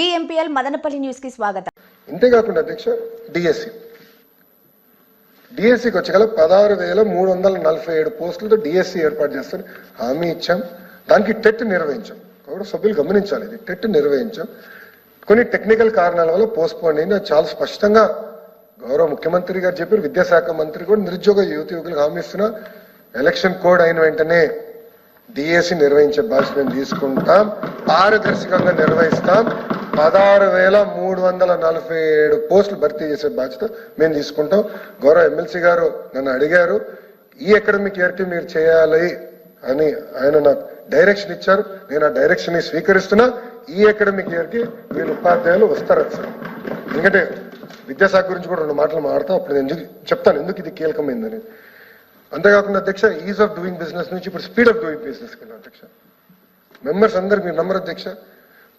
DMPL Madanapalle న్యూస్కి స్వాగతం. ఇంతేకాకుండా అధ్యక్ష డిఎస్సి. డిఎస్సికి వచ్చగల పదహారు వేల మూడు వందల నలభై ఏడు పోస్టులతో డిఎస్సి ఏర్పాటు చేస్తాను హామీ ఇచ్చాం. దానికి టెట్ నిర్వహించాం. కాబట్టి సభ్యులు గమనించాలి ఇది టెట్ నిర్వహించాం. కొన్ని టెక్నికల్ కారణాల వల్ల పోస్ట్పోన్ అయింది. చాలా స్పష్టంగా గౌరవ ముఖ్యమంత్రి గారు చెప్పారు. విద్యాశాఖ మంత్రి కూడా నిరుద్యోగ యువతి యువకులకు హామీ ఇస్తున్నా. ఎలక్షన్ కోడ్ అయిన వెంటనే డిఎస్సి నిర్వహించే బాధ్యత మేము తీసుకుంటాం. పారదర్శకంగా నిర్వహిస్తాం. పదహారు వేల మూడు వందల నలభై ఏడు పోస్టులు భర్తీ చేసే బాధ్యత మేము తీసుకుంటాం. గౌరవ ఎమ్మెల్సీ గారు నన్ను అడిగారు ఈ అకాడమిక్ ఇయర్కి మీరు చేయాలి అని ఆయన నాకు డైరెక్షన్ ఇచ్చారు. నేను ఆ డైరెక్షన్ని స్వీకరిస్తున్నా. ఈ అకాడమిక్ ఇయర్కి వీళ్ళు ఉపాధ్యాయులు వస్తారు సార్. ఎందుకంటే విద్యాశాఖ గురించి కూడా రెండు మాటలు మాడతాం అప్పుడు నేను చెప్తాను ఎందుకు ఇది కీలకమైందని. అంతేకాకుండా అధ్యక్ష ఈజ్ ఆఫ్ డూయింగ్ బిజినెస్ నుంచి ఇప్పుడు స్పీడ్ ఆఫ్ డూయింగ్ బిజినెస్ అధ్యక్ష. మెంబర్స్ అందరు మీరు నంబర్ అధ్యక్ష.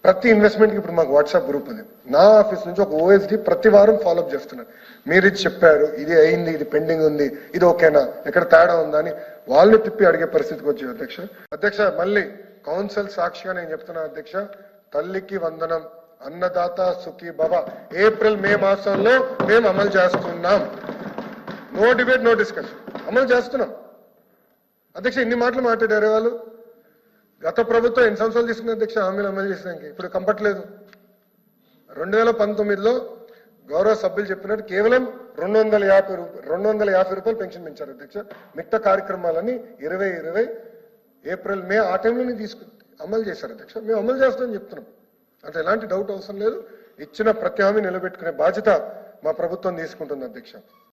ప్రతి ఇన్వెస్ట్మెంట్కి ఇప్పుడు మాకు వాట్సాప్ గ్రూప్ ఉంది. నా ఆఫీస్ నుంచి ఒక ఓఎస్డి ప్రతి వారం ఫాలోఅప్ చేస్తున్నారు. మీరు ఇది చెప్పారు ఇది అయింది ఇది పెండింగ్ ఉంది ఇది ఓకేనా ఎక్కడ తేడా ఉందా అని వాళ్ళని తిప్పి అడిగే పరిస్థితికి వచ్చి అధ్యక్ష. అధ్యక్ష మళ్ళీ కౌన్సిల్ సాక్షిగా నేను చెప్తున్నా అధ్యక్ష తల్లికి వందనం అన్నదాత సుఖీ భవ. ఏప్రిల్ మే మాసంలో మేము అమలు చేస్తున్నాం. నో డిబేట్ నో డిస్కషన్ అమలు చేస్తున్నాం. అధ్యక్ష ఇన్ని మాటలు మాట్లాడారు వాళ్ళు? గత ప్రభుత్వం ఎన్ని సంవత్సరాలు తీసుకున్న అధ్యక్ష? హామీలు అమలు చేసినాక ఇప్పుడు కంపట్లేదు రెండు వేల పంతొమ్మిదిలో గౌరవ సభ్యులు చెప్పినట్టు కేవలం రెండు వందల యాభై రూపాయలు రెండు వందల యాభై రూపాయలు పెన్షన్ పెంచారు అధ్యక్ష. మిగతా కార్యక్రమాలని ఇరవై ఇరవై ఏప్రిల్ మే ఆ టైంలోనే తీసుకు అమలు చేశారు అధ్యక్ష. మేము అమలు చేస్తామని చెప్తున్నాం. అంటే ఎలాంటి డౌట్ అవసరం లేదు. ఇచ్చిన ప్రతి హామీ నిలబెట్టుకునే బాధ్యత మా ప్రభుత్వం తీసుకుంటుంది అధ్యక్ష.